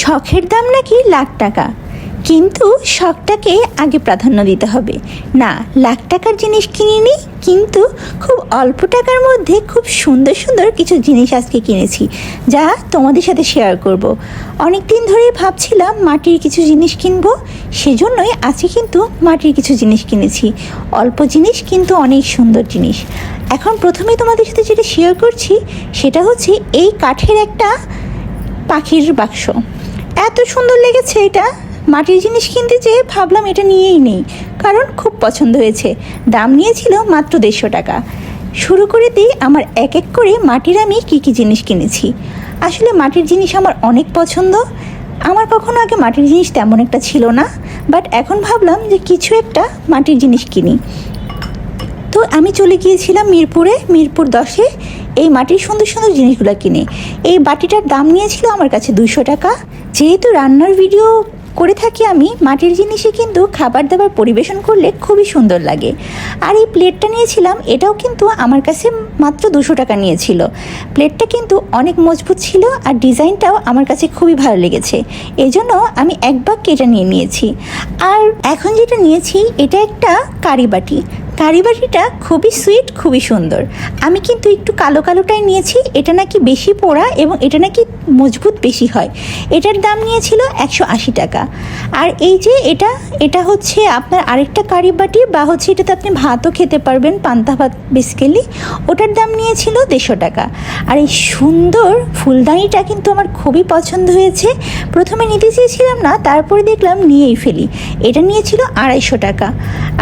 শখের দাম নাকি লাখ টাকা? কিন্তু শখটাকে আগে প্রাধান্য দিতে হবে। না, লাখ টাকার জিনিস কিনিনি কিন্তু খুব অল্প টাকার মধ্যে খুব সুন্দর সুন্দর কিছু জিনিস আজকে কিনেছি, যা তোমাদের সাথে শেয়ার করব। অনেক দিন ধরেই ভাবছিলাম মাটির কিছু জিনিস কিনবো, সেজন্যই আজকে কিন্তু মাটির কিছু জিনিস কিনেছি। অল্প জিনিস, কিন্তু অনেক সুন্দর জিনিস। এখন প্রথমে তোমাদের সাথে যেটা শেয়ার করছি, সেটা হচ্ছে এই কাঠের একটা পাখির বাক্স। এত সুন্দর লেগেছে এটা। মাটির জিনিস কিনতে যেয়ে ভাবলাম এটা নিয়েই নেই, কারণ খুব পছন্দ হয়েছে। দাম নিয়েছিল মাত্র দেড়শো টাকা। শুরু করে দিই আমার এক এক করে মাটির আমি কী কী জিনিস কিনেছি। আসলে মাটির জিনিস আমার অনেক পছন্দ। আমার কখনো আগে মাটির জিনিস তেমন একটা ছিল না বাট এখন ভাবলাম যে কিছু একটা মাটির জিনিস কিনি। তো আমি চলে গিয়েছিলাম মিরপুরে, মিরপুর দশে। এই মাটির সুন্দর সুন্দর জিনিসগুলো কিনে। এই বাটিটার দাম নিয়েছিল আমার কাছে দুশো টাকা। যেহেতু রান্নার ভিডিও করে থাকি আমি, মাটির জিনিসে কিন্তু খাবার দাবার পরিবেশন করলে খুবই সুন্দর লাগে। আর এই প্লেটটা নিয়েছিলাম, এটাও কিন্তু আমার কাছে মাত্র দুশো টাকা নিয়েছিল। প্লেটটা কিন্তু অনেক মজবুত ছিল আর ডিজাইনটাও আমার কাছে খুবই ভালো লেগেছে। এই জন্য আমি এক বাক্য এটা নিয়ে নিয়েছি। আর এখন যেটা নিয়েছি, এটা একটা কারি বাটি। কারিবাটিটা খুবই সুইট খুবই সুন্দর। আমি কিন্তু একটু কালো কালোটাই নিয়েছি, এটা নাকি বেশি পোড়া এবং এটা নাকি মজবুত বেশি হয়। এটার দাম নিয়েছিল একশো আশি টাকা। আর এই যে এটা এটা হচ্ছে আপনার আরেকটা কারিবাটি বা হচ্ছে এটাতে আপনি ভাতও খেতে পারবেন, পান্তা ভাত বেসিক্যালি ওটার দাম নিয়েছিল দেড়শো টাকা। আর এই সুন্দর ফুলদানিটা কিন্তু আমার খুবই পছন্দ হয়েছে। প্রথমে নিতে চেয়েছিলাম না, তারপরে দেখলাম নিয়েই ফেলি। এটা নিয়েছিল আড়াইশো টাকা।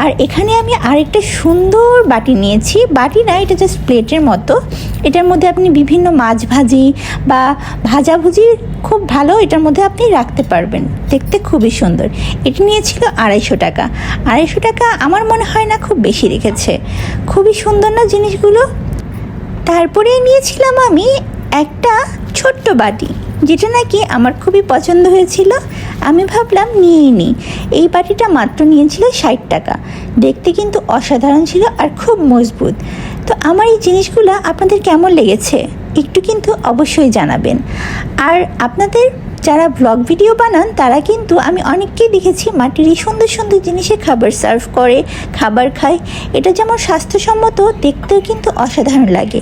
আর এখানে আমি আরেকটা সুন্দর বাটি নিয়েছি। বাটি না, এটা জাস্ট প্লেটের মতো। এটার মধ্যে আপনি বিভিন্ন মাছ ভাজি বা ভাজাভুজি খুব ভালো এটার মধ্যে আপনি রাখতে পারবেন। দেখতে খুবই সুন্দর। এটি নিয়েছিল আড়াইশো টাকা। আড়াইশো টাকা আমার মনে হয় না খুব বেশি রেখেছে। খুবই সুন্দর না জিনিসগুলো? তারপরে নিয়েছিলাম আমি একটা ছোট্ট বাটি, যেটা নাকি আমার খুবই পছন্দ হয়েছিল। আমি ভাবলাম নিয়েই নিই এই বাটিটা মাত্র নিয়েছিল ষাট টাকা। দেখতে কিন্তু অসাধারণ ছিল আর খুব মজবুত। তো আমার এই জিনিসগুলো আপনাদের কেমন লেগেছে? একটু কিন্তু অবশ্যই জানাবেন। আর আপনাদের যারা ব্লগ ভিডিও বানান, তারা কিন্তু আমি অনেককেই দেখেছি মাটির এই সুন্দর সুন্দর জিনিসে খাবার সার্ভ করে, খাবার খায়। এটা যেমন স্বাস্থ্যসম্মত, দেখতেও কিন্তু অসাধারণ লাগে।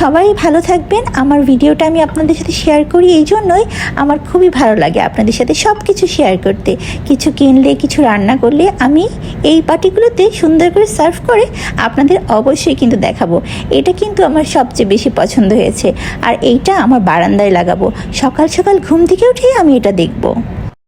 সবাই ভালো থাকবেন। আমার ভিডিওটা আমি আপনাদের সাথে শেয়ার করি এই জন্যই আমার খুবই ভালো লাগে আপনাদের সাথে সব কিছু শেয়ার করতে। কিছু কিনলে, কিছু রান্না করলে আমি এই পার্টিগুলোতে সুন্দর করে সার্ভ করে আপনাদের অবশ্যই কিন্তু দেখাবো। এটা কিন্তু আমার সবচেয়ে বেশি পছন্দ হয়েছে। আর এইটা আমার বারান্দায় লাগাবো। সকাল সকাল ঘুম থেকে উঠেই আমি এটা দেখব।